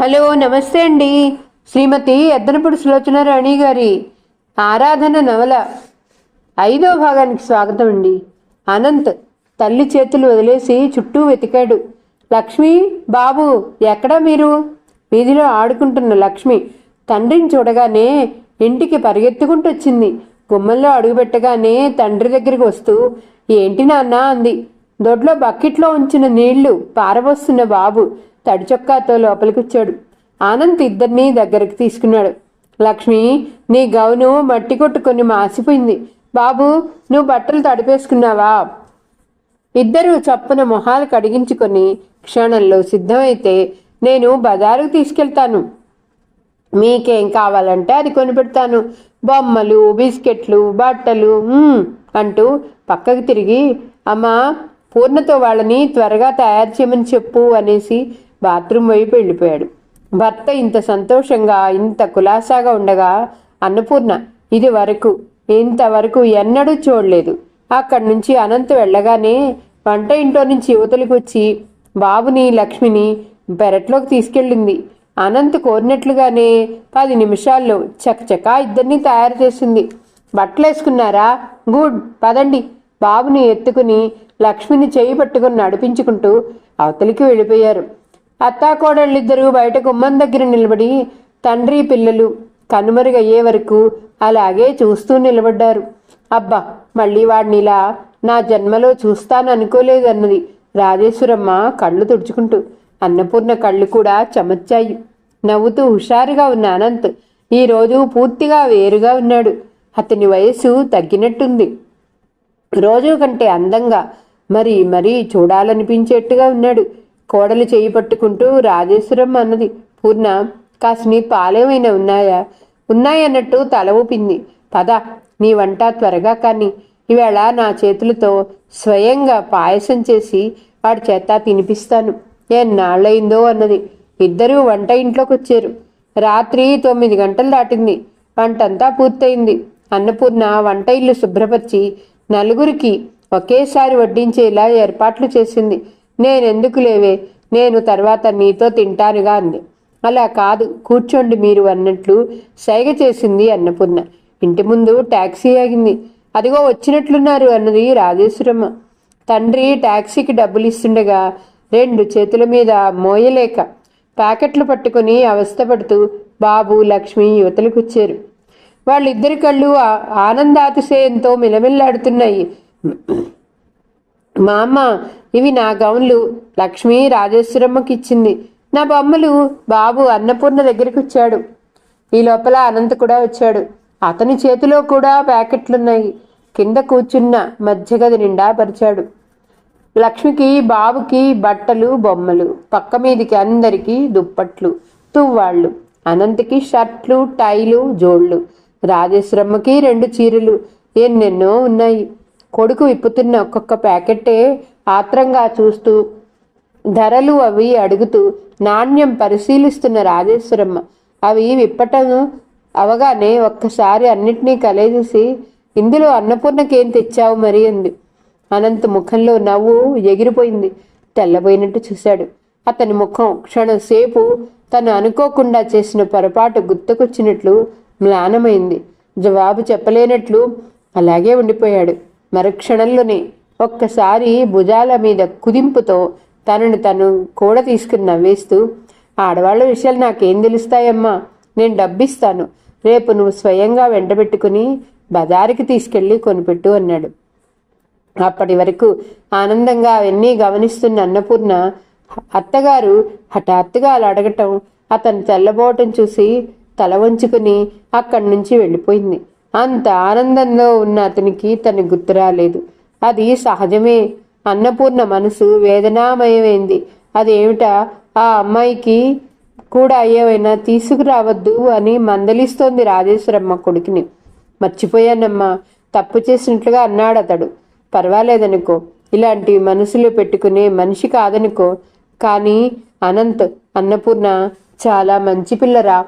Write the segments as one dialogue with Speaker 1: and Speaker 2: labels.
Speaker 1: Hello నమస్తే అండి. శ్రీమతి ఎద్దనపూడి సులోచన రాణి గారి ఆరాధన నవల ఐదో భాగానికి స్వాగతం అండి. అనంత్ తల్లి చేతులు వదిలేసి చుట్టూ వెతికాడు. లక్ష్మి బాబు ఎక్కడా మీరు? వీధిలో ఆడుకుంటున్న లక్ష్మి తండ్రిని చూడగానే ఇంటికి పరిగెత్తుకుంటూ వచ్చింది. గుమ్మల్లో అడుగుపెట్టగానే తండ్రి దగ్గరికి వస్తూ ఏంటి నాన్న? అంది. దొడ్లో బకెట్లో ఉంచిన నీళ్ళు పారబోస్తున్న బాబు. తడి చొక్కాతో లోపలికొచ్చాడు. ఆనంద్ ఇద్దరినీ దగ్గరికి తీసుకున్నాడు. లక్ష్మి నీ గౌను మట్టి కొట్టుకొని మాసిపోయింది. బాబు నువ్వు బట్టలు తడిపేసుకున్నావా? ఇద్దరు చప్పున మొహాలు కడిగించుకొని క్షణంలో సిద్ధమైతే నేను బజారుకు తీసుకెళ్తాను. మీకేం కావాలంటే అది కొనిపెడతాను. బొమ్మలు బిస్కెట్లు బట్టలు అంటూ పక్కకు తిరిగి అమ్మా పూర్ణతో వాళ్ళని త్వరగా తయారు చేయమని చెప్పు అనేసి బాత్రూమ్ వైపు వెళ్ళిపోయాడు. భర్త ఇంత సంతోషంగా ఇంత కులాసాగా ఉండగా అన్నపూర్ణ ఇది వరకు ఇంతవరకు ఎన్నడూ చూడలేదు. అక్కడి నుంచి అనంత్ వెళ్ళగానే వంట ఇంట్లో నుంచి యువతలకు వచ్చి బాబుని లక్ష్మిని పెరట్లోకి తీసుకెళ్ళింది. అనంత్ కోరినట్లుగానే పది నిమిషాల్లో చకచకా ఇద్దరిని తయారు చేసింది. బట్టలు వేసుకున్నారా గుడ్ పదండి. బాబుని ఎత్తుకుని లక్ష్మిని చేయి పట్టుకుని నడిపించుకుంటూ అవతలికి వెళ్ళిపోయారు. అత్తాకోడళ్ళిద్దరూ బయట గుమ్మం దగ్గర నిలబడి తండ్రి పిల్లలు కనుమరుగయ్యే వరకు అలాగే చూస్తూ నిలబడ్డారు. అబ్బా మళ్ళీ వాడినిలా నా జన్మలో చూస్తాను అనుకోలేదన్నది రాజేశ్వరమ్మ కళ్ళు తుడుచుకుంటూ. అన్నపూర్ణ కళ్ళు కూడా చెమర్చాయి. నవ్వుతూ హుషారుగా ఉన్న అనంత్ ఈరోజు పూర్తిగా వేరుగా ఉన్నాడు. అతని వయస్సు తగ్గినట్టుంది. రోజు కంటే అందంగా మరి మరీ చూడాలనిపించేట్టుగా ఉన్నాడు. కోడలు చేయి పట్టుకుంటూ రాజేశ్వరం అన్నది. పూర్ణ కాసిని పాలేమైనా ఉన్నాయా? ఉన్నాయన్నట్టు తల ఊపింది. పద నీ వంట త్వరగా కానీ ఈవేళ నా చేతులతో స్వయంగా పాయసం చేసి వాడి చేత తినిపిస్తాను. ఎన్నాళ్ళయిందో అన్నది. ఇద్దరూ వంట ఇంట్లోకి వచ్చారు రాత్రి తొమ్మిది గంటలు దాటింది. వంటంతా పూర్తయింది. అన్నపూర్ణ వంట ఇల్లు శుభ్రపరిచి నలుగురికి ఒకేసారి వడ్డించేలా ఏర్పాట్లు చేసింది. నేనెందుకు లేవే? నేను తర్వాత నీతో తింటానుగా అంది. అలా కాదు కూర్చోండి మీరు అన్నట్లు సైగ చేసింది అన్నపూర్ణ. ఇంటి ముందు టాక్సీ ఆగింది. అదిగో వచ్చినట్లున్నారు అన్నది రాజేశ్వరమ్మ. తండ్రి టాక్సీకి డబ్బులు ఇస్తుండగా రెండు చేతుల మీద మోయలేక ప్యాకెట్లు పట్టుకుని అవస్థపడుతూ బాబు లక్ష్మి యువతలకు వచ్చారు వాళ్ళిద్దరి కళ్ళు ఆనందాతిశయంతో మిలమిల్లాడుతున్నాయి. మా అమ్మ ఇవి నా గౌన్లు. లక్ష్మి రాజేశ్వరమ్మకి ఇచ్చింది నా బొమ్మలు బాబు అన్నపూర్ణ దగ్గరికి వచ్చాడు ఈ లోపల అనంత్ కూడా వచ్చాడు. అతని చేతిలో కూడా ప్యాకెట్లున్నాయి. కింద కూర్చున్న మధ్య గది నిండా పరిచాడు. లక్ష్మికి బాబుకి బట్టలు బొమ్మలు పక్క మీదికి అందరికీ దుప్పట్లు తువ్వాళ్ళు అనంతకి షర్ట్లు టైలు జోళ్ళు రాజేశ్వరమ్మకి రెండు చీరలు ఎన్నెన్నో ఉన్నాయి. కొడుకు విప్పుతున్న ఒక్కొక్క ప్యాకెట్టే ఆత్రంగా చూస్తూ ధరలు అవి అడుగుతూ నాణ్యం పరిశీలిస్తున్న రాజేశ్వరమ్మ. అవి విప్పటం అవగానే ఒక్కసారి అన్నిటినీ కలేజేసి ఇందులో అన్నపూర్ణకేం తెచ్చావు మరి? అంది. అనంత ముఖంలో నవ్వు ఎగిరిపోయింది. తెల్లబోయినట్టు చూశాడు. అతని ముఖం క్షణంసేపు తను అనుకోకుండా చేసిన పొరపాటు గుర్తుకొచ్చినట్లు మ్లానమైంది. జవాబు చెప్పలేనట్లు అలాగే ఉండిపోయాడు. మరుక్షణంలోనే ఒక్కసారి భుజాల మీద కుదింపుతో తనను తను కూడా తీసుకుని నవ్వేస్తూ ఆడవాళ్ళ విషయాలు నాకేం తెలుస్తాయమ్మా? నేను డబ్బిస్తాను. రేపు నువ్వు స్వయంగా వెంటబెట్టుకుని బజారుకి తీసుకెళ్ళి కొనిపెట్టు అన్నాడు. అప్పటి వరకు ఆనందంగా అవన్నీ గమనిస్తున్న అన్నపూర్ణ అత్తగారు హఠాత్తుగా అలా అడగటం అతను తెల్లబోవటం చూసి తల వంచుకుని అక్కడి నుంచి వెళ్ళిపోయింది. అంత ఆనందంలో ఉన్న అతనికి తను గుర్తు రాలేదు. అది సహజమే. అన్నపూర్ణ మనసు వేదనామయమైంది. అదేమిటా? ఆ అమ్మాయికి కూడా ఏమైనా తీసుకురావద్దు అని మందలిస్తోంది రాజేశ్వరమ్మ కొడుకుని. మర్చిపోయానమ్మా. తప్పు చేసినట్లుగా అన్నాడు అతడు పర్వాలేదనుకో. ఇలాంటి మనసులో పెట్టుకునే మనిషి కాదనుకో. కానీ అనంత్ అన్నపూర్ణ చాలా మంచి పిల్లరా.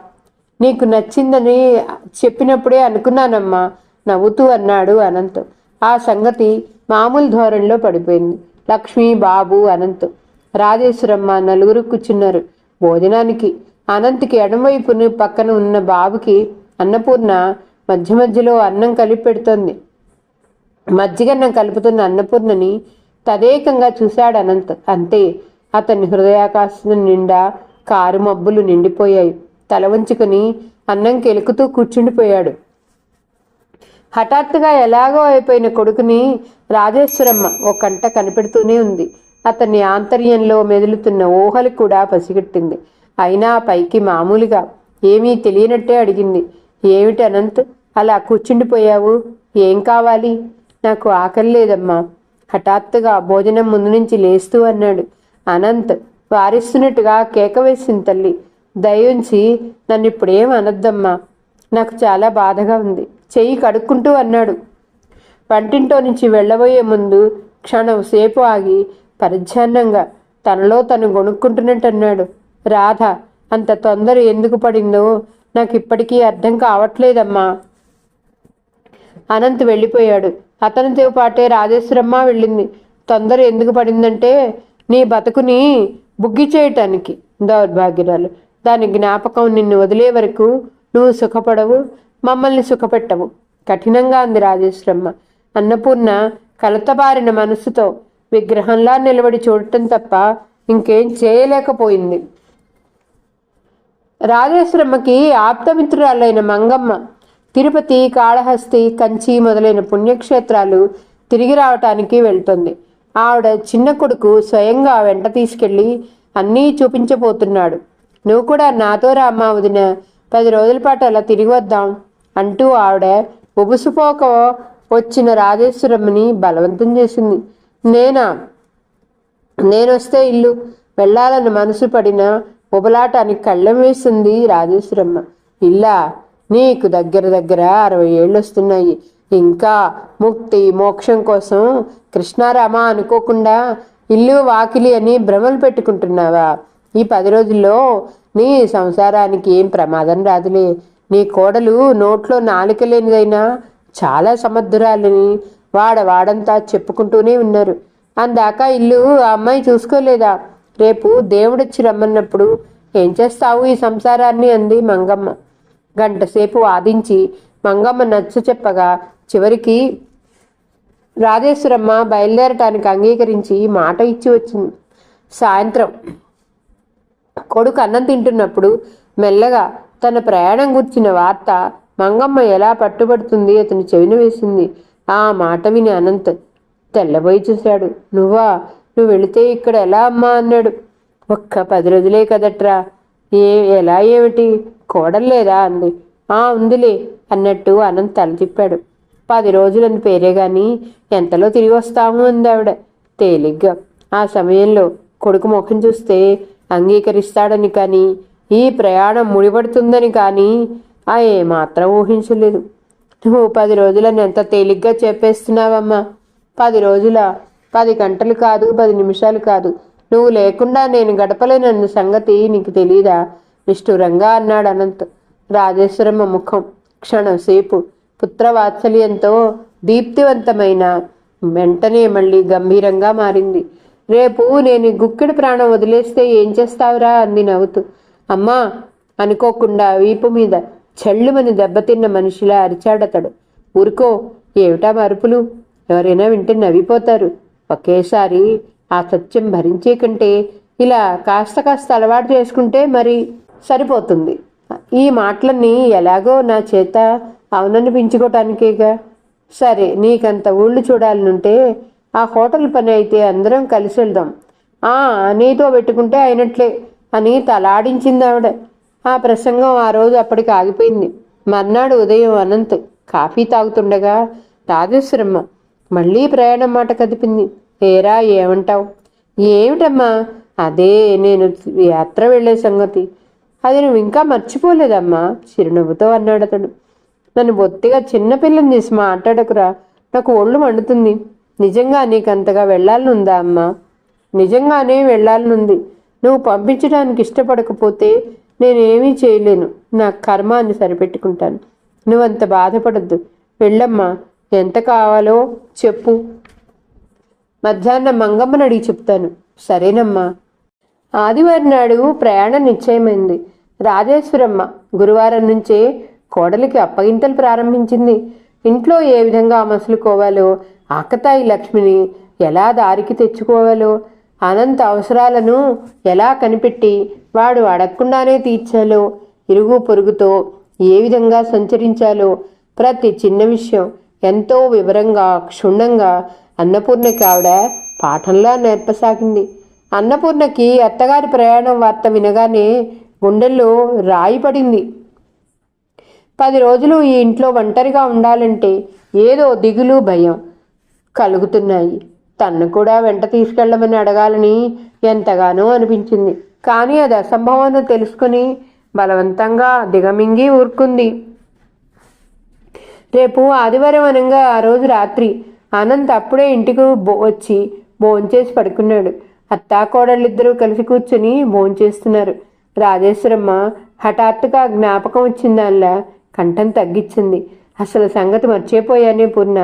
Speaker 1: నీకు నచ్చిందని చెప్పినప్పుడే అనుకున్నానమ్మా. నవ్వుతూ అన్నాడు అనంత్. ఆ సంగతి మామూలు ధోరణిలో పడిపోయింది. లక్ష్మి బాబు అనంత్. రాజేశ్వరమ్మ నలుగురు కూర్చున్నారు. భోజనానికి. అనంత్కి ఎడమవైపున పక్కన ఉన్న బాబుకి అన్నపూర్ణ మధ్య మధ్యలో అన్నం కలిపి పెడుతోంది. మజ్జిగన్నం కలుపుతున్న అన్నపూర్ణని తదేకంగా చూశాడు అనంత్. అంతే అతని హృదయాకాశం నిండా కారు మబ్బులు నిండిపోయాయి. తల వంచుకొని అన్నం కెలుకుతూ కూర్చుండిపోయాడు. హఠాత్తుగా ఎలాగో అయిపోయిన కొడుకుని రాజేశ్వరమ్మ ఓ కంట కనిపెడుతూనే ఉంది. అతన్ని ఆంతర్యంలో మెదులుతున్న ఊహలు కూడా పసిగట్టింది. అయినా పైకి మామూలుగా ఏమీ తెలియనట్టే అడిగింది. ఏమిటి అనంత్ అలా కూర్చుండిపోయావు? ఏం కావాలి? నాకు ఆకలి లేదమ్మా. హఠాత్తుగా భోజనం ముందు నుంచి లేస్తూ అన్నాడు. అనంత్ వారిస్తున్నట్టుగా కేక వేసింది తల్లి. దయించి నన్ను ఇప్పుడేం అనద్దమ్మా. నాకు చాలా బాధగా ఉంది. చెయ్యి కడుక్కుంటూ అన్నాడు. వంటింటో నుంచి వెళ్ళబోయే ముందు క్షణం సేపు ఆగి పరిచ్ఛాన్నంగా తనలో తను గొనుక్కుంటున్నట్టు అన్నాడు. రాధ అంత తొందర ఎందుకు పడిందో నాకు ఇప్పటికీ అర్థం కావట్లేదమ్మా. అనంత్ వెళ్ళిపోయాడు. అతనితో పాటే రాజేశ్వరమ్మ వెళ్ళింది. తొందర ఎందుకు పడిందంటే నీ బతుకుని బుగ్గి చేయటానికి దౌర్భాగ్యురాలు. దాని జ్ఞాపకం నిన్ను వదిలే వరకు నువ్వు సుఖపడవు. మమ్మల్ని సుఖపెట్టవు. కఠినంగా అంది రాజేశ్వరమ్మ అన్నపూర్ణ కలతబారిన మనసుతో విగ్రహంలా నిలబడి చూడటం తప్ప ఇంకేం చేయలేకపోయింది. రాజేశ్వరమ్మకి ఆప్తమిత్రురాలైన మంగమ్మ తిరుపతి కాళహస్తి కంచి మొదలైన పుణ్యక్షేత్రాలు తిరిగి రావటానికి వెళ్తుంది. ఆవిడ చిన్న కొడుకు స్వయంగా వెంట తీసుకెళ్ళి అన్నీ చూపించబోతున్నాడు. నువ్వు కూడా నాతో రామ్మా వదిన. పది రోజుల పాటు అలా తిరిగి వద్దాం. అంటూ ఆవిడ ఉబుసుపోక వచ్చిన రాజేశ్వరమ్మని బలవంతం చేసింది. నేనా? నేనొస్తే ఇల్లు వెళ్ళాలని మనసు పడిన ఉబలాటానికి కళ్ళెం వేసింది రాజేశ్వరమ్మ. ఇల్లా? నీకు దగ్గర దగ్గర అరవై ఏళ్ళు వస్తున్నాయి ఇంకా ముక్తి మోక్షం కోసం కృష్ణారామ అనుకోకుండా ఇల్లు వాకిలి అని భ్రమలు పెట్టుకుంటున్నావా? ఈ పది రోజుల్లో నీ సంసారానికి ఏం ప్రమాదం రాదులే. నీ కోడలు నోట్లో నాలుక లేనిదైనా చాలా సమర్థురాలని వాడ వాడంతా చెప్పుకుంటూనే ఉన్నారు. అందాక ఇల్లు ఆ అమ్మాయి చూసుకోలేదా? రేపు దేవుడొచ్చి రమ్మన్నప్పుడు ఏం చేస్తావు ఈ సంసారాన్ని? అంది మంగమ్మ. గంటసేపు వాదించి మంగమ్మ నచ్చ చెప్పగా చివరికి రాజేశ్వరమ్మ బయలుదేరటానికి అంగీకరించి మాట ఇచ్చి వచ్చింది. సాయంత్రం కొడుకు అన్నం తింటున్నప్పుడు మెల్లగా తన ప్రయాణం గుర్చిన వార్త మంగమ్మ ఎలా పట్టుబడుతుంది అతని చెవిన వేసింది. ఆ మాట విని అనంత్ తెల్లబోయి చూశాడు. నువ్వా? నువ్వు వెళితే ఇక్కడ ఎలా అమ్మా? అన్నాడు. ఒక్క పది రోజులే కదట్రా. ఏ ఎలా ఏమిటి? కోడల్లేదా అంది. ఆ ఉందిలే అన్నట్టు అనంత్ తల తిప్పాడు. పది రోజులని పేరే గాని ఎంతలో తిరిగి వస్తాము? అంది ఆవిడ. తేలిగ్గా. ఆ సమయంలో కొడుకు ముఖం చూస్తే అంగీకరిస్తాడని కానీ ఈ ప్రయాణం ముడిపడుతుందని కానీ ఆ ఏమాత్రం ఊహించలేదు. నువ్వు పది రోజులని ఎంత తేలిగ్గా చెప్పేస్తున్నావమ్మా? పది రోజుల పది గంటలు కాదు పది నిమిషాలు కాదు. నువ్వు లేకుండా నేను గడపలేనన్న సంగతి నీకు తెలీదా? నిష్ఠురంగా అన్నాడు అనంత్. రాజేశ్వరమ్మ ముఖం క్షణం సేపు. పుత్రవాత్సల్యంతో దీప్తివంతమైన వెంటనే మళ్ళీ గంభీరంగా మారింది. రేపు నేను గుక్కిడి ప్రాణం వదిలేస్తే ఏం చేస్తావురా? అంది నవ్వుతూ. అమ్మా అనుకోకుండా వీపు మీద చెళ్ళుమని దెబ్బతిన్న మనిషిలా అరిచాడతడు. ఊరుకో ఏమిటా మరుపులు? ఎవరైనా వింటే నవ్విపోతారు. ఒకేసారి ఆ సత్యం భరించే కంటే ఇలా కాస్త కాస్త అలవాటు చేసుకుంటే మరి సరిపోతుంది. ఈ మాటలన్నీ ఎలాగో నా చేత అవుననిపించుకోవటానికేగా సరే నీకంత ఊళ్ళు చూడాలనుంటే ఆ హోటల్ పని అయితే అందరం కలిసి వెళ్దాం నీతో పెట్టుకుంటే అయినట్లే. అని తలాడించింది ఆవిడ. ఆ ప్రసంగం ఆ రోజు అప్పటికి ఆగిపోయింది. మర్నాడు ఉదయం అనంత్ కాఫీ తాగుతుండగా రాజేశ్వరమ్మ మళ్ళీ ప్రయాణం మాట కదిపింది. ఏరా ఏమంటావు? ఏమిటమ్మా? అదే నేను యాత్ర వెళ్ళే సంగతి. అది నువ్వు ఇంకా మర్చిపోలేదమ్మా చిరునవ్వుతో అన్నాడు అతడు. నన్ను బొత్తిగా చిన్నపిల్లని తీసి మాట్లాడకురా. నాకు ఒళ్ళు మండుతుంది. నిజంగా నీకు అంతగా వెళ్ళాలనుందా అమ్మా? నిజంగానే వెళ్ళాలనుంది. నువ్వు పంపించడానికి ఇష్టపడకపోతే నేనేమీ చేయలేను. నా కర్మాన్ని సరిపెట్టుకుంటాను. నువ్వంత బాధపడద్దు. వెళ్ళమ్మా ఎంత కావాలో చెప్పు. మధ్యాహ్నం మంగమ్మని అడిగి చెప్తాను. సరేనమ్మా. ఆదివారం నాడు ప్రయాణం నిశ్చయమైంది. రాజేశ్వరమ్మ గురువారం నుంచే కోడలికి అప్పగింతలు ప్రారంభించింది. ఇంట్లో ఏ విధంగా మసులుకోవాలో ఆకతాయి లక్ష్మిని ఎలా దారికి తెచ్చుకోవాలో అనంత అవసరాలను ఎలా కనిపెట్టి వాడు అడగకుండానే తీర్చాలో ఇరుగు పొరుగుతో ఏ విధంగా సంచరించాలో ప్రతి చిన్న విషయం ఎంతో వివరంగా క్షుణ్ణంగా అన్నపూర్ణకి ఆవిడ పాఠంలా నేర్పసాగింది. అన్నపూర్ణకి అత్తగారి ప్రయాణం వార్త వినగానే గుండెల్లో రాయి పడింది. పది రోజులు ఈ ఇంట్లో ఒంటరిగా ఉండాలంటే ఏదో దిగులు భయం కలుగుతున్నాయి. తన్ను కూడా వెంట తీసుకెళ్ళమని అడగాలని ఎంతగానో అనిపించింది. కానీ అది అసంభవం తెలుసుకుని బలవంతంగా దిగమింగి ఊరుకుంది. రేపు ఆదివారం అనగా ఆ రోజు రాత్రి అనంత్ అప్పుడే ఇంటికి బో వచ్చి భోంచేసి పడుకున్నాడు. అత్తాకోడళ్ళిద్దరూ కలిసి కూర్చుని భోంచేస్తున్నారు రాజేశ్వరమ్మ హఠాత్తుగా జ్ఞాపకం వచ్చిందానిలా కంఠం తగ్గించింది. అసలు సంగతి మర్చిపోయానే పూర్ణ.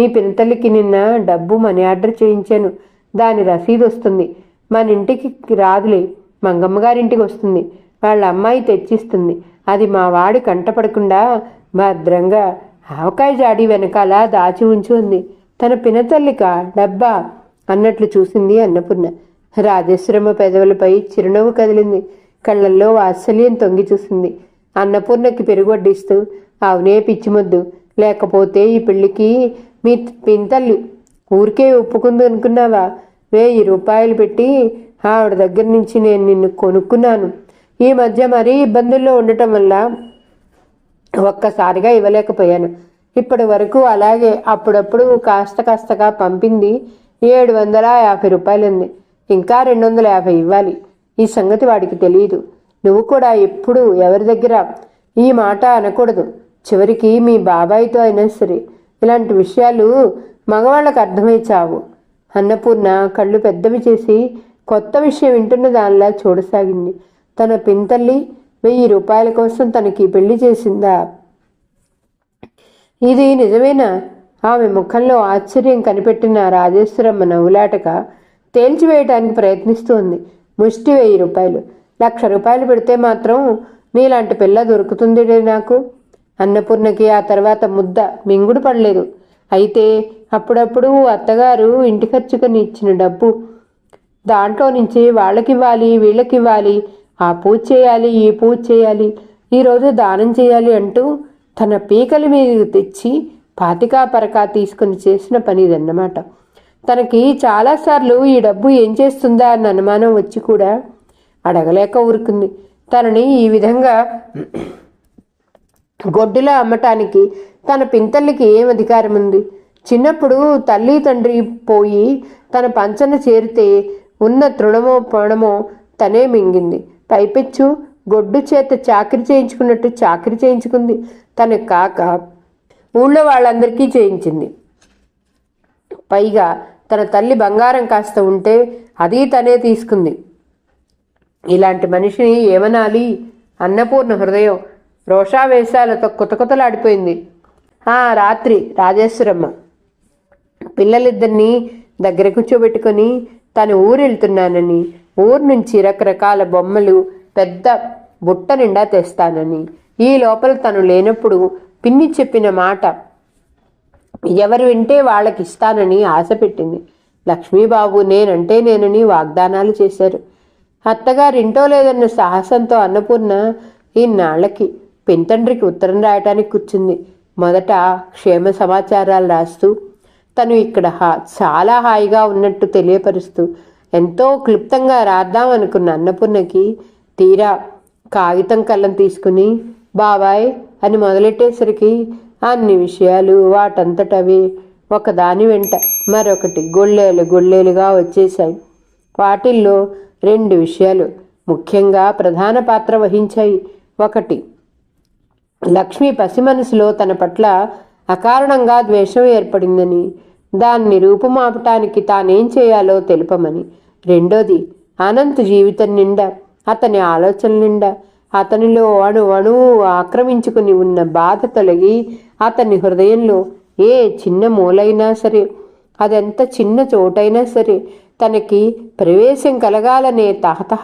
Speaker 1: మీ పినతల్లికి నిన్న డబ్బు మనీ ఆర్డర్ చేయించాను. దాని రసీదు వస్తుంది. మన ఇంటికి రాదులే. మంగమ్మ గారింటికి వస్తుంది. వాళ్ళ అమ్మాయి తెచ్చిస్తుంది. అది మా వాడి కంటపడకుండా భద్రంగా ఆవకాయ జాడి వెనకాల దాచి ఉంచి ఉంది. తన పినతల్లిక డబ్బా అన్నట్లు చూసింది అన్నపూర్ణ. రాజశ్రమ పెదవులపై చిరునవ్వు కదిలింది. కళ్ళల్లో వాత్సల్యం తొంగి చూసింది. అన్నపూర్ణకి పెరుగొడ్డిస్తూ అవునే పిచ్చిమొద్దు. లేకపోతే ఈ పెళ్ళికి మీ పింతల్లి ఊరికే ఒప్పుకుంది అనుకున్నావా? వెయ్యి రూపాయలు పెట్టి ఆవిడ దగ్గర నుంచి నేను నిన్ను కొనుక్కున్నాను. ఈ మధ్య మరీ ఇబ్బందుల్లో ఉండటం వల్ల ఒక్కసారిగా ఇవ్వలేకపోయాను. ఇప్పటి వరకు అలాగే అప్పుడప్పుడు కాస్త కాస్తగా పంపింది ఏడు వందల యాభై రూపాయలుంది. ఇంకా రెండు వందల యాభై ఇవ్వాలి. ఈ సంగతి వాడికి తెలియదు నువ్వు కూడా ఎప్పుడు ఎవరి దగ్గర ఈ మాట అనకూడదు. చివరికి మీ బాబాయ్తో అయినా సరే ఇలాంటి విషయాలు మగవాళ్ళకు అర్థమై చావు అన్నపూర్ణ కళ్ళు పెద్దవి చేసి కొత్త విషయం వింటున్న దానిలా చూడసాగింది. తన పింతల్లి వెయ్యి రూపాయల కోసం తనకి పెళ్ళి చేసిందా? ఇది నిజమేనా? ఆమె ముఖంలో ఆశ్చర్యం కనిపెట్టిన రాజేశ్వరమ్మ నవ్వులాటక తేల్చివేయటానికి ప్రయత్నిస్తోంది. ముష్టి వెయ్యి రూపాయలు. లక్ష రూపాయలు పెడితే మాత్రం నీలాంటి పిల్ల దొరుకుతుంది నాకు? అన్నపూర్ణకి ఆ తర్వాత ముద్ద మింగుడు పడలేదు. అయితే అప్పుడప్పుడు అత్తగారు ఇంటి ఖర్చుకొని ఇచ్చిన డబ్బు దాంట్లో నుంచి వాళ్ళకివ్వాలి వీళ్ళకివ్వాలి. ఆ పూజ చేయాలి ఈ పూజ చేయాలి ఈరోజు దానం చేయాలి అంటూ తన పీకల మీద తెచ్చి పాతికా పరకా తీసుకుని చేసిన పని ఇదన్నమాట తనకి చాలాసార్లు ఈ డబ్బు ఏం చేస్తుందా అన్న అనుమానం వచ్చి కూడా అడగలేక ఊరుకుంది. తనని ఈ విధంగా గొడ్డులో అమ్మటానికి తన పింతల్లికి ఏం అధికారం ఉంది చిన్నప్పుడు తల్లి తండ్రి పోయి తన పంచన చేరితే ఉన్న తృణమో పణమో తనే మింగింది. పైపెచ్చు గొడ్డు చేత చాకరి చేయించుకున్నట్టు చాకరి చేయించుకుంది. తన కాక ఊళ్ళో వాళ్ళందరికీ చేయించింది. పైగా తన తల్లి బంగారం కాస్త ఉంటే అది తనే తీసుకుంది. ఇలాంటి మనిషిని ఏమనాలి? అన్నపూర్ణ హృదయం రోషావేశాలతో కుతకుతలాడిపోయింది. ఆ రాత్రి రాజేశ్వరమ్మ పిల్లలిద్దరినీ దగ్గర కూర్చోబెట్టుకొని తను ఊరెళ్తున్నానని ఊరు నుంచి రకరకాల బొమ్మలు పెద్ద బుట్ట నిండా తెస్తానని ఈ లోపల తను లేనప్పుడు పిన్ని చెప్పిన మాట ఎవరు వింటే వాళ్ళకి ఇస్తానని ఆశ పెట్టింది. లక్ష్మీబాబు నేనంటే నేనని వాగ్దానాలు చేశారు. అత్తగారింటో లేదన్న సాహసంతో అన్నపూర్ణ ఈనాళ్ళకి పింతండ్రికి ఉత్తరం రాయటానికి కూర్చుంది. మొదట క్షేమ సమాచారాలు రాస్తూ తను ఇక్కడ హా చాలా హాయిగా ఉన్నట్టు తెలియపరుస్తూ ఎంతో క్లుప్తంగా రాద్దాం అనుకున్న అన్నపూర్ణకి తీరా కాగితం కళ్ళం తీసుకుని బాబాయ్ అని మొదలెట్టేసరికి అన్ని విషయాలు వాటంతటవి ఒకదాని వెంట మరొకటి గొళ్ళేలు గొళ్ళేలుగా వచ్చేశాయి. వాటిల్లో రెండు విషయాలు ముఖ్యంగా ప్రధాన పాత్ర వహించాయి. ఒకటి లక్ష్మి పసి మనసులో తన పట్ల అకారణంగా ద్వేషం ఏర్పడిందని దాన్ని రూపుమాపటానికి తానేం చేయాలో తెలుపమని. రెండోది అనంత్ జీవితం నిండా అతని ఆలోచన నిండా అతనిలో అణు అణువు ఆక్రమించుకుని ఉన్న బాధ తొలగి అతని హృదయంలో ఏ చిన్న మూలైనా సరే అదెంత చిన్న చోటైనా సరే తనకి ప్రవేశం కలగాలనే తహతహ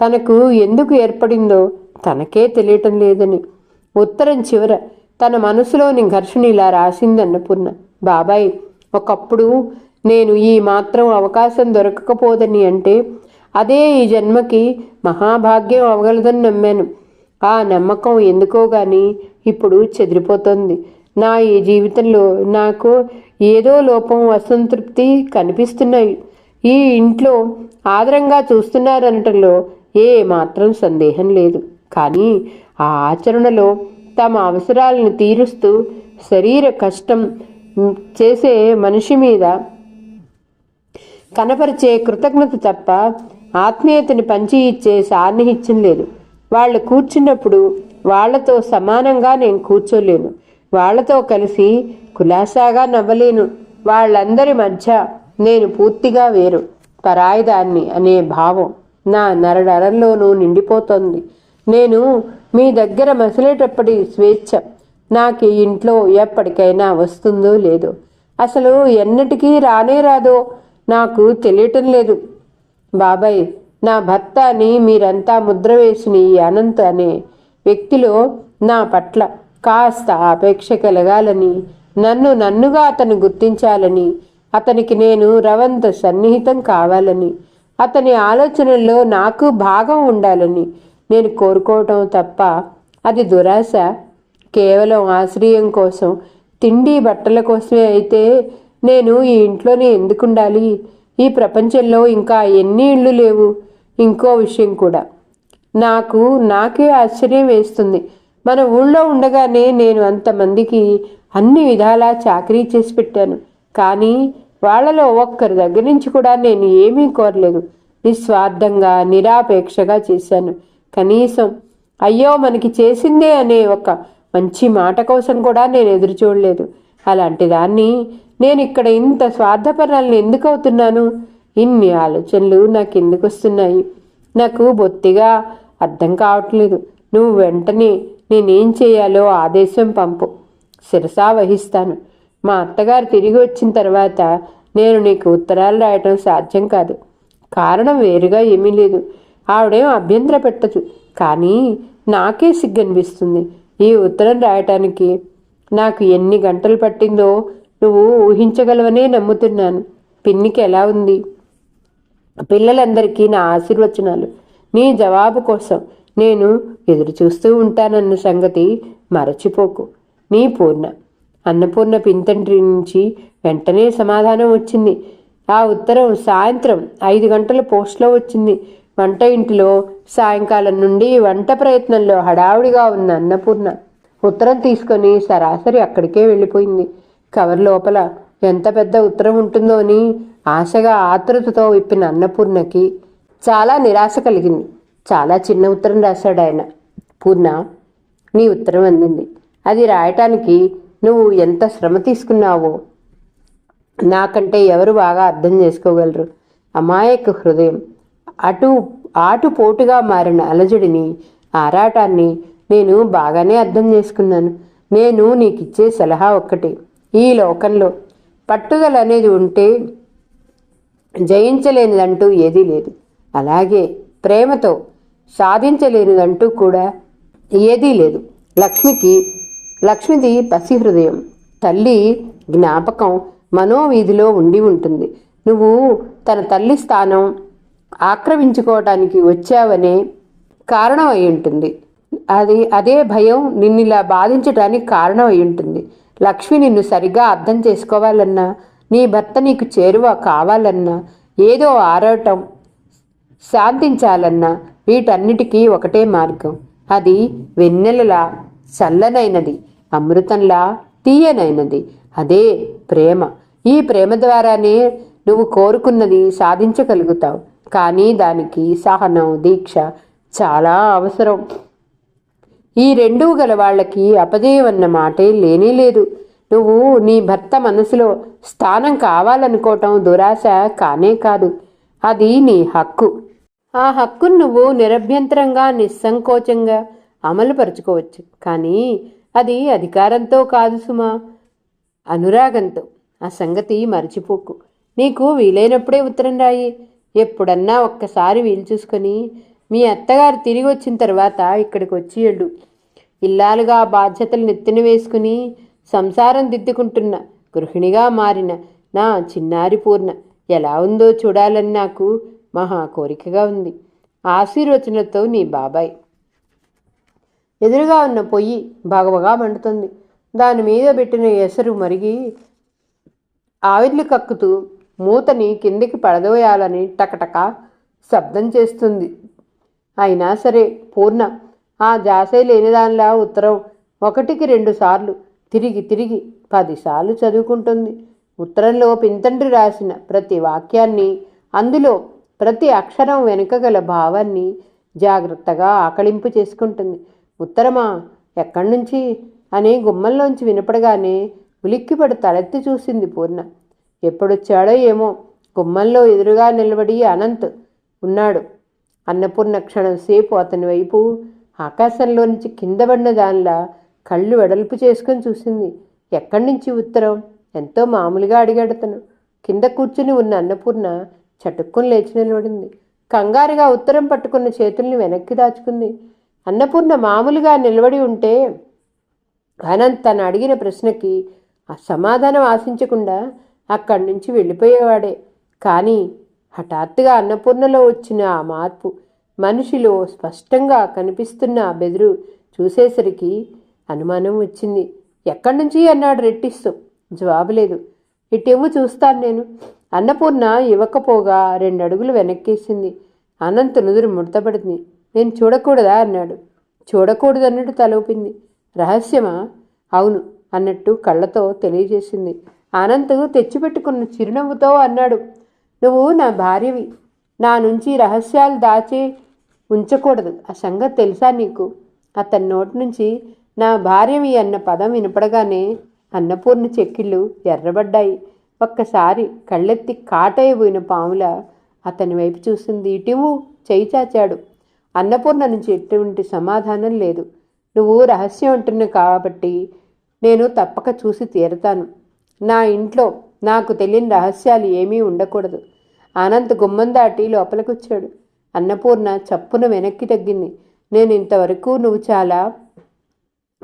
Speaker 1: తనకు ఎందుకు ఏర్పడిందో తనకే తెలియటం లేదని. ఉత్తరం చివర తన మనసులోని ఘర్షణ ఇలా రాసింది అన్నపూర్ణ బాబాయ్ ఒకప్పుడు నేను ఈ మాత్రం అవకాశం దొరకకపోదని అంటే అదే ఈ జన్మకి మహాభాగ్యం అవగలదని నమ్మాను. ఆ నమ్మకం ఎందుకో గాని ఇప్పుడు చెదిరిపోతుంది. నా ఈ జీవితంలో నాకు ఏదో లోపం అసంతృప్తి కనిపిస్తున్నాయి. ఈ ఇంట్లో ఆదరంగా చూస్తున్నారనటంలో ఏ మాత్రం సందేహం లేదు. కానీ ఆ ఆచరణలో తమ అవసరాలను తీరుస్తూ శరీర కష్టం చేసే మనిషి మీద కనపరిచే కృతజ్ఞత తప్ప ఆత్మీయతని పంచి ఇచ్చే సాన్నిహిత్యం లేదు. వాళ్ళు కూర్చున్నప్పుడు వాళ్ళతో సమానంగా నేను కూర్చోలేను. వాళ్ళతో కలిసి కులాసాగా నవ్వలేను. వాళ్ళందరి మధ్య నేను పూర్తిగా వేరు. పరాయిదాన్ని అనే భావం నా నరడరంలోనూ నిండిపోతోంది. నేను మీ దగ్గర మసిలేటప్పటి స్వేచ్ఛ. నాకు ఈ ఇంట్లో ఎప్పటికైనా వస్తుందో లేదో. అసలు ఎన్నటికీ రానే రాదో నాకు తెలియటం లేదు. బాబాయ్ నా భర్త అని మీరంతా ముద్ర వేసిన ఈ అనంత్ అనే వ్యక్తిలో నా పట్ల కాస్త ఆపేక్ష కలగాలని నన్ను నన్నుగా అతను గుర్తించాలని అతనికి నేను రవంత సన్నిహితం కావాలని అతని ఆలోచనల్లో నాకు భాగం ఉండాలని నేను కోరుకోవటం తప్ప అది దురాశ. కేవలం ఆశ్రయం కోసం తిండి బట్టల కోసమే అయితే నేను ఈ ఇంట్లోనే ఎందుకు ఉండాలి ఈ ప్రపంచంలో ఇంకా ఎన్ని ఇళ్ళు లేవు? ఇంకో విషయం కూడా. నాకు నాకే ఆశ్చర్యం వేస్తుంది. మన ఊళ్ళో ఉండగానే నేను అంతమందికి అన్ని విధాలా చాకరీ చేసి పెట్టాను. కానీ వాళ్ళలో ఒక్కరి దగ్గర నుంచి కూడా నేను ఏమీ కోరలేదు. నిస్వార్థంగా నిరాపేక్షగా చేశాను. కనీసం అయ్యో మనకి చేసిందే అనే ఒక మంచి మాట కోసం కూడా నేను ఎదురు చూడలేదు. అలాంటి దాన్ని నేను ఇక్కడ ఇంత స్వార్థపరాలను ఎందుకు అవుతున్నాను? ఇన్ని ఆలోచనలు నాకు ఎందుకు వస్తున్నాయి? నాకు బొత్తిగా అర్థం కావట్లేదు. నువ్వు వెంటనే నేనేం చేయాలో ఆదేశం పంపు. శిరసా వహిస్తాను. మా అత్తగారు తిరిగి వచ్చిన తర్వాత నేను నీకు ఉత్తరాలు రాయటం సాధ్యం కాదు. కారణం వేరుగా ఏమీ లేదు. ఆవిడేం అభ్యంతర పెట్టదు కానీ నాకే సిగ్గనిపిస్తుంది. ఈ ఉత్తరం రాయటానికి నాకు ఎన్ని గంటలు పట్టిందో నువ్వు ఊహించగలవనే నమ్ముతున్నాను. పిన్నికి ఎలా ఉంది? పిల్లలందరికీ నా ఆశీర్వచనాలు. నీ జవాబు కోసం నేను ఎదురు చూస్తూ ఉంటానన్న సంగతి మరచిపోకు. నీ పూర్ణ. అన్నపూర్ణ పింతండ్రి నుంచి వెంటనే సమాధానం వచ్చింది. ఆ ఉత్తరం సాయంత్రం ఐదు గంటల పోస్ట్లో వచ్చింది. వంట ఇంటిలో సాయంకాలం నుండి వంట ప్రయత్నంలో హడావుడిగా ఉన్న అన్నపూర్ణ ఉత్తరం తీసుకొని సరాసరి అక్కడికే వెళ్ళిపోయింది. కవర్ లోపల ఎంత పెద్ద ఉత్తరం ఉంటుందో అని ఆశగా ఆతృతతో విప్పిన అన్నపూర్ణకి చాలా నిరాశ కలిగింది. చాలా చిన్న ఉత్తరం రాశాడు ఆయన. పూర్ణ నీ ఉత్తరం అందింది. అది రాయటానికి నువ్వు ఎంత శ్రమ తీసుకున్నావో నాకంటే ఎవరు బాగా అర్థం చేసుకోగలరు. అమాయక హృదయం. అటు ఆటుపోటుగా మారిన అలజడిని ఆరాటాన్ని నేను బాగానే అర్థం చేసుకున్నాను. నేను నీకు ఇచ్చే సలహా ఒక్కటే. ఈ లోకంలో పట్టుదల అనేది ఉంటే జయించలేనిదంటూ ఏదీ లేదు. అలాగే ప్రేమతో సాధించలేనిదంటూ కూడా ఏదీ లేదు. లక్ష్మికి లక్ష్మిది పసి హృదయం. తల్లి జ్ఞాపకం మనోవీధిలో ఉండి ఉంటుంది. నువ్వు తన తల్లి స్థానం ఆక్రమించుకోవటానికి వచ్చావనే కారణం అయి ఉంటుంది. అది అదే భయం నిన్ను ఇలా బాధించడానికి కారణం అయి ఉంటుంది. లక్ష్మి నిన్ను సరిగా అర్థం చేసుకోవాలన్నా నీ భర్త నీకు చేరువ కావాలన్నా ఏదో ఆరవటం శాంతించాలన్నా వీటన్నిటికీ ఒకటే మార్గం. అది వెన్నెలలా చల్లనైనది అమృతంలా తీయనైనది. అదే ప్రేమ. ఈ ప్రేమ ద్వారానే నువ్వు కోరుకున్నది సాధించగలుగుతావు. కానీ దానికి సహనం దీక్ష చాలా అవసరం. ఈ రెండూ గల వాళ్ళకి అపజయం మాటే లేనే లేదు. నువ్వు నీ భర్త మనసులో స్థానం కావాలనుకోవటం దురాశ కానే కాదు. అది నీ హక్కు. ఆ హక్కును నువ్వు నిరభ్యంతరంగా నిస్సంకోచంగా అమలుపరుచుకోవచ్చు. కానీ అది అధికారంతో కాదు సుమా. అనురాగంతో. ఆ సంగతి మర్చిపోకు. నీకు వీలైనప్పుడే ఉత్తరం రాయి. ఎప్పుడన్నా ఒక్కసారి వీలు చూసుకొని మీ అత్తగారు తిరిగి వచ్చిన తర్వాత ఇక్కడికి వచ్చి వెళ్ళు. ఇల్లాలుగా బాధ్యతలు నెత్తిన వేసుకుని సంసారం దిద్దుకుంటున్న గృహిణిగా మారిన నా చిన్నారి పూర్ణ ఎలా ఉందో చూడాలని నాకు మహా కోరికగా ఉంది. ఆశీర్వచనతో నీ బాబాయ్. ఎదురుగా ఉన్న పొయ్యి బాగబగా మండుతుంది. దాని మీద పెట్టిన ఎసరు మరిగి ఆవిర్లు కక్కుతూ మూతని కిందికి పడదోయాలని టకటక శబ్దం చేస్తుంది. అయినా సరే పూర్ణ ఆ జాసే లేని దానిలా ఉత్తరం ఒకటికి రెండు సార్లు తిరిగి తిరిగి పదిసార్లు చదువుకుంటుంది. ఉత్తరంలో పింతండ్రి రాసిన ప్రతి వాక్యాన్ని అందులో ప్రతి అక్షరం వెనుక గల భావాన్ని జాగ్రత్తగా ఆకళింపు చేసుకుంటుంది. ఉత్తరమా ఎక్కడి నుంచి అని గుమ్మంలోంచి వినపడగానే ఉలిక్కిపడి తలెత్తి చూసింది పూర్ణ. ఎప్పుడొచ్చాడో ఏమో. గుమ్మంలో ఎదురుగా నిలబడి అనంత్ ఉన్నాడు. అన్నపూర్ణ క్షణం సేపు అతని వైపు ఆకాశంలో నుంచి కింద పడిన దానిలా కళ్ళు వెడల్పు చేసుకొని చూసింది. ఎక్కడి నుంచి ఉత్తరం? ఎంతో మామూలుగా అడిగాడు అతను. కింద కూర్చుని ఉన్న అన్నపూర్ణ చటుక్కుని లేచి నిలబడింది. కంగారుగా ఉత్తరం పట్టుకున్న చేతుల్ని వెనక్కి దాచుకుంది. అన్నపూర్ణ మామూలుగా నిలబడి ఉంటే అనంత్ తను అడిగిన ప్రశ్నకి ఆ సమాధానం ఆశించకుండా అక్కడి నుంచి వెళ్ళిపోయేవాడే. కానీ హఠాత్తుగా అన్నపూర్ణలో వచ్చిన ఆ మార్పు మనిషిలో స్పష్టంగా కనిపిస్తున్న ఆ బెదురు చూసేసరికి అనుమానం వచ్చింది. ఎక్కడి నుంచి అన్నాడు రెట్టిస్తూ? జవాబు లేదు. ఇటేమో చూస్తాను నేను. అన్నపూర్ణ ఇవ్వకపోగా రెండు అడుగులు వెనక్కేసింది. అనంత నుదురు ముడతపడింది నేను చూడకూడదా? అన్నాడు. చూడకూడదన్నట్టు తలూపింది రహస్యమా? అవును అన్నట్టు కళ్ళతో తెలియజేసింది. అనంత్ తెచ్చిపెట్టుకున్న చిరునవ్వుతో అన్నాడు నువ్వు నా భార్యవి. నా నుంచి రహస్యాలు దాచి ఉంచకూడదు. ఆ సంగతి తెలుసా నీకు? అతని నోటి నుంచి నా భార్యవి అన్న పదం వినపడగానే అన్నపూర్ణ చెక్కిళ్ళు ఎర్రబడ్డాయి. ఒక్కసారి కళ్ళెత్తి కాటైపోయిన పాముల అతని వైపు చూసింది. ఇటివు చేయి చాచాడు. అన్నపూర్ణ నుంచి ఎటువంటి సమాధానం లేదు. నువ్వు రహస్యం అంటున్నావు కాబట్టి నేను తప్పక చూసి తీరతాను. నా ఇంట్లో నాకు తెలియని రహస్యాలు ఏమీ ఉండకూడదు. అనంత్ గుమ్మం దాటి లోపలికొచ్చాడు. అన్నపూర్ణ చప్పున వెనక్కి తగ్గింది. నేను ఇంతవరకు నువ్వు చాలా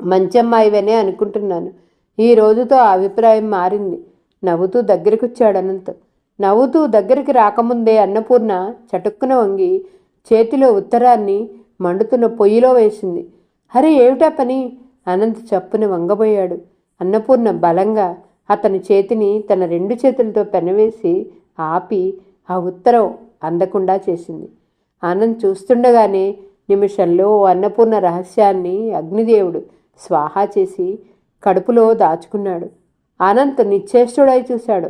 Speaker 1: మంచమ్మాయివనే అనుకుంటున్నాను. ఈ రోజుతో ఆ అభిప్రాయం మారింది. నవ్వుతూ దగ్గరికొచ్చాడు అనంత్. నవ్వుతూ దగ్గరికి రాకముందే అన్నపూర్ణ చటుక్కున వంగి చేతిలో ఉత్తరాన్ని మండుతున్న పొయ్యిలో వేసింది. అరే ఏమిటా పని? అనంత్ చప్పున వంగబోయాడు. అన్నపూర్ణ బలంగా అతని చేతిని తన రెండు చేతులతో పెనవేసి ఆపి ఆ ఉత్తరం అందకుండా చేసింది. ఆనంద్ చూస్తుండగానే నిమిషంలో ఓ అన్నపూర్ణ రహస్యాన్ని అగ్నిదేవుడు స్వాహా చేసి కడుపులో దాచుకున్నాడు. ఆనంద్ నిశ్చేష్టుడై చూశాడు.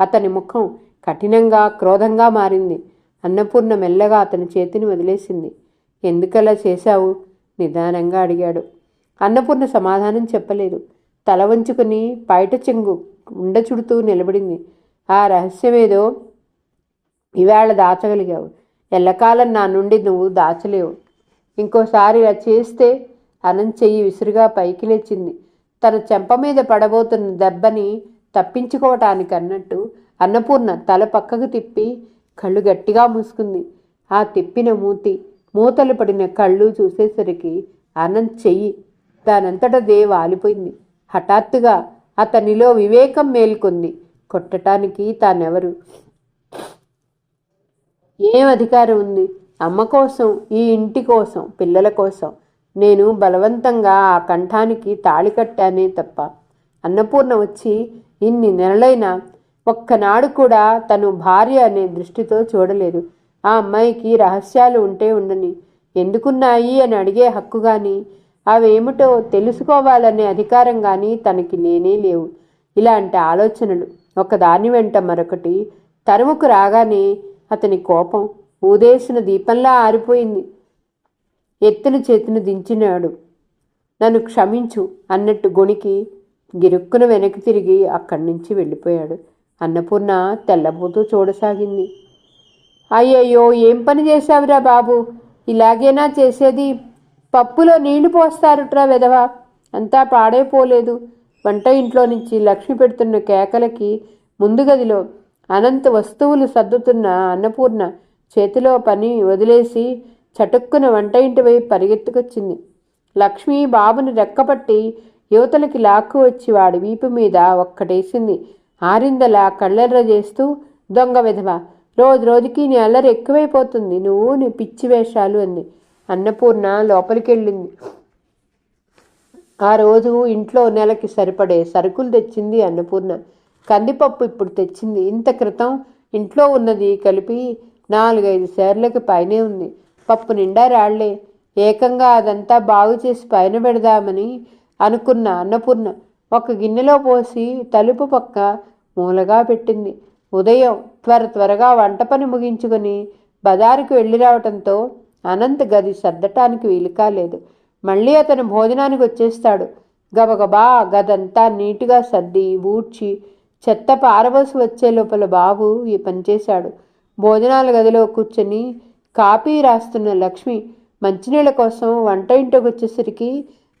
Speaker 1: అతని ముఖం కఠినంగా క్రోధంగా మారింది. అన్నపూర్ణ మెల్లగా అతని చేతిని వదిలేసింది. ఎందుకలా చేశావు? నిదానంగా అడిగాడు. అన్నపూర్ణ సమాధానం చెప్పలేదు. తల వంచుకుని పైట చెంగు ఉండచుడుతూ నిలబడింది. ఆ రహస్యమేదో ఇవాళ దాచగలిగావు. ఎల్లకాలం నా నుండి నువ్వు దాచలేవు. ఇంకోసారి ఇలా చేస్తే అనంత్ చెయ్యి విసురుగా పైకి లేచింది. తన చెంప మీద పడబోతున్న దెబ్బని తప్పించుకోవటానికి అన్నట్టు అన్నపూర్ణ తల పక్కకు తిప్పి కళ్ళు గట్టిగా మూసుకుంది. ఆ తిప్పిన మూతి మూతలు పడిన కళ్ళు చూసేసరికి అనంత్ చెయ్యి దానంతటదే వాలిపోయింది హఠాత్తుగా అతనిలో వివేకం మేల్కొంది. కొట్టటానికి తానెవరు? ఏం అధికారం ఉంది? అమ్మ కోసం? ఈ ఇంటి కోసం? పిల్లల కోసం? నేను బలవంతంగా ఆ కంఠానికి తాళి కట్టానే తప్ప. అన్నపూర్ణ వచ్చి ఇన్ని నెలలైనా ఒక్కనాడు కూడా తను భార్య అనే దృష్టితో చూడలేదు. ఆ అమ్మాయికి రహస్యాలు ఉంటే ఉండని. ఎందుకున్నాయి అని అడిగే హక్కు కానీ అవేమిటో తెలుసుకోవాలనే అధికారం కానీ తనకి లేనే లేవు. ఇలాంటి ఆలోచనలు ఒకదాని వెంట మరొకటి తరుముకు రాగానే అతని కోపం ఊదేసిన దీపంలా ఆరిపోయింది. ఎత్తున చేతిని దించినాడు. నన్ను క్షమించు అన్నట్టు గొణికి గిరుక్కున వెనక్కి తిరిగి అక్కడి నుంచి వెళ్ళిపోయాడు. అన్నపూర్ణ తెల్లబోతూ చూడసాగింది. అయ్యయ్యో ఏం పని చేశావురా బాబు? ఇలాగేనా చేసేది? పప్పులో నీళ్ళు పోస్తారుట్రా వెధవా? అంతా పాడైపోలేదు వంట ఇంట్లో నుంచి లక్ష్మి పెడుతున్న కేకలకి ముందు గదిలో అనంత వస్తువులు సర్దుతున్న అన్నపూర్ణ చేతిలో పని వదిలేసి చటుక్కున వంట ఇంటి వైపు పరిగెత్తుకొచ్చింది. లక్ష్మి బాబుని రెక్కపట్టి యువతలకి లాక్కు వచ్చి వాడి వీపు మీద ఒక్కటేసింది. ఆరిందలా కళ్ళెర్ర చేస్తూ దొంగ విధవ రోజు రోజుకి నీ అల్లరి ఎక్కువైపోతుంది. నువ్వు నీ పిచ్చి వేషాలు అంది. అన్నపూర్ణ లోపలికి వెళ్ళింది ఆ రోజు ఇంట్లో నెలకి సరిపడే సరుకులు తెచ్చింది అన్నపూర్ణ. కందిపప్పు ఇప్పుడు తెచ్చింది. ఇంత క్రితం ఇంట్లో ఉన్నది కలిపి నాలుగైదు సేర్లకి పైనే ఉంది. పప్పు నిండా రాళ్ళే. ఏకంగా అదంతా బాగు చేసి పైన పెడదామని అనుకున్న అన్నపూర్ణ ఒక గిన్నెలో పోసి తలుపు పక్క మూలగా పెట్టింది. ఉదయం త్వర త్వరగా వంట పని ముగించుకొని బజారుకు వెళ్ళి రావటంతో అనంత్ గది సర్దటానికి వీలు కాలేదు. మళ్ళీ అతను భోజనానికి వచ్చేస్తాడు. గబగబా గదంతా నీటుగా సర్ది ఊడ్చి చెత్త పారబోసి వచ్చే లోపల బాబు ఈ పనిచేశాడు భోజనాల గదిలో కూర్చొని కాపీ రాస్తున్న లక్ష్మి మంచినీళ్ళ కోసం వంట ఇంటికి వచ్చేసరికి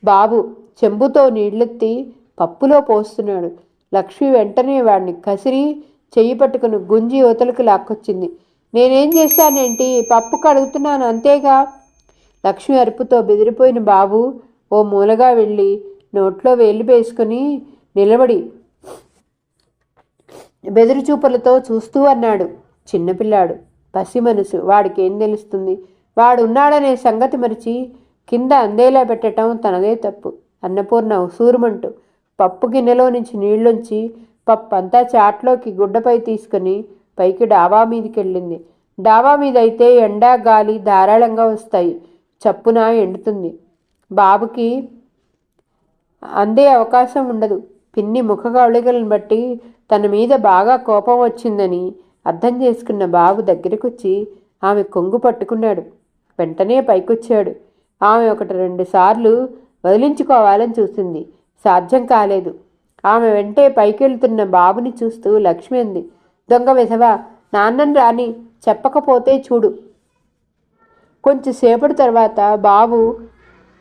Speaker 1: బాబు చెంబుతో నీళ్ళెత్తి పప్పులో పోస్తున్నాడు. లక్ష్మి వెంటనే వాడిని కసిరి చెయ్యి పట్టుకుని గుంజి యువతలకు లాక్కొచ్చింది. నేనేం చేశానేంటి? పప్పు కడుగుతున్నాను అంతేగా? లక్ష్మి అరుపుతో బెదిరిపోయిన బాబు ఓ మూలగా వెళ్ళి నోట్లో వేలు వేసుకుని నిలబడి బెదిరిచూపులతో చూస్తూ అన్నాడు చిన్నపిల్లాడు. పసి మనసు. వాడికేం తెలుస్తుంది? వాడు ఉన్నాడనే సంగతి మరిచి కింద అందేలా పెట్టడం తనదే తప్పు. అన్నపూర్ణ ఉసూరుమంటూ పప్పు గిన్నెలో నుంచి నీళ్ళుంచి పప్పు అంతా చాట్లోకి గుడ్డపై తీసుకుని పైకి డాబా మీదకెళ్ళింది. డాబా మీద అయితే ఎండ గాలి ధారాళంగా వస్తాయి. చప్పున ఎండుతుంది. బాబుకి అందే అవకాశం ఉండదు. పిన్ని ముఖగౌళికలను బట్టి తన మీద బాగా కోపం వచ్చిందని అర్థం చేసుకున్న బాబు దగ్గరకొచ్చి ఆమె కొంగు పట్టుకున్నాడు. వెంటనే పైకొచ్చాడు. ఆమె ఒకటి రెండు సార్లు వదిలించుకోవాలని చూసింది. సాధ్యం కాలేదు. ఆమె వెంటే పైకెళ్తున్న బాబుని చూస్తూ లక్ష్మి అంది. దొంగ విధవ నాన్నని రాని చెప్పకపోతే చూడు. కొంచెంసేపటి తర్వాత బాబు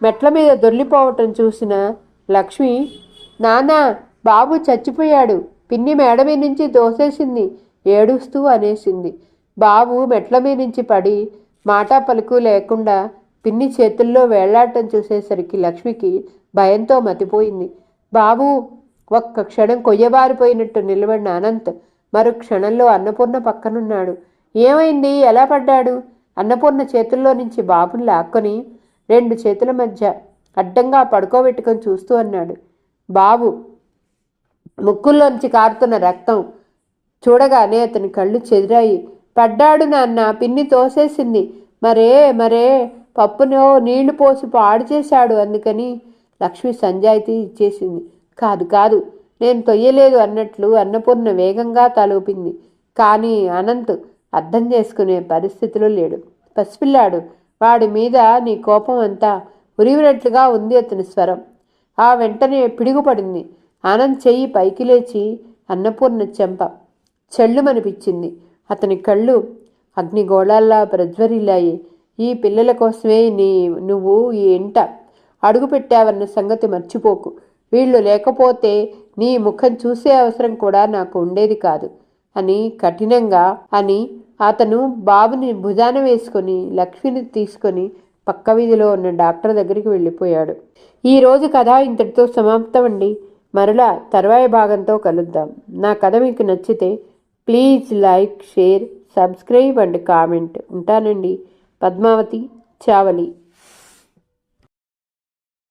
Speaker 1: మెట్ల మీద దొర్లిపోవటం చూసిన లక్ష్మి నానా బాబు చచ్చిపోయాడు. పిన్ని మేడ మీద నుంచి దోసేసింది. ఏడుస్తూ అనేసింది. బాబు మెట్ల మీద నుంచి పడి మాట పలుకు లేకుండా పిన్ని చేతుల్లో వేళ్ళాడటం చూసేసరికి లక్ష్మికి భయంతో మతిపోయింది. బాబు ఒక్క క్షణం కొయ్యబారిపోయినట్టు నిలబడిన అనంత్ మరో క్షణంలో అన్నపూర్ణ పక్కనున్నాడు. ఏమైంది? ఎలా పడ్డాడు? అన్నపూర్ణ చేతుల్లో నుంచి బాబుని లాక్కొని రెండు చేతుల మధ్య అడ్డంగా పడుకోబెట్టుకొని చూస్తూ అన్నాడు. బాబు ముక్కుల్లోంచి కారుతున్న రక్తం చూడగానే అతని కళ్ళు చెదిరాయి. పడ్డాడు నాన్న పిన్ని తోసేసింది. మరే మరే పప్పునో నీళ్ళు పోసి పాడు చేశాడు అందుకని లక్ష్మి సంజాయితీ ఇచ్చేసింది. కాదు కాదు నేను తొయ్యలేదు అన్నట్లు అన్నపూర్ణ వేగంగా తలూపింది. కానీ అనంత్ అర్థం చేసుకునే పరిస్థితిలో లేడు. పసిపిల్లాడు వాడి మీద నీ కోపం అంతా ఉరివినట్లుగా ఉంది అతని స్వరం. ఆ వెంటనే పిడుగుపడింది. ఆనంద్ చెయ్యి పైకి లేచి అన్నపూర్ణ చెంప చెళ్ళుమనిపించింది. అతని కళ్ళు అగ్నిగోళాల్లా ప్రజ్వరిల్లాయి. ఈ పిల్లల కోసమే నీ నువ్వు ఈ ఇంట అడుగుపెట్టావన్న సంగతి మర్చిపోకు. వీళ్ళు లేకపోతే నీ ముఖం చూసే అవసరం కూడా నాకు ఉండేది కాదు. అని కఠినంగా అని అతను బాబుని భుజాన వేసుకొని లక్ష్మిని తీసుకొని పక్క వీధిలో ఉన్న డాక్టర్ దగ్గరికి వెళ్ళిపోయాడు. ఈరోజు కథ ఇంతటితో సమాప్తం అండి మరలా తర్వాయి భాగంతో కలుద్దాం. నా కథ మీకు నచ్చితే please like share subscribe and comment. ఉంటానండి. పద్మావతి చావలి.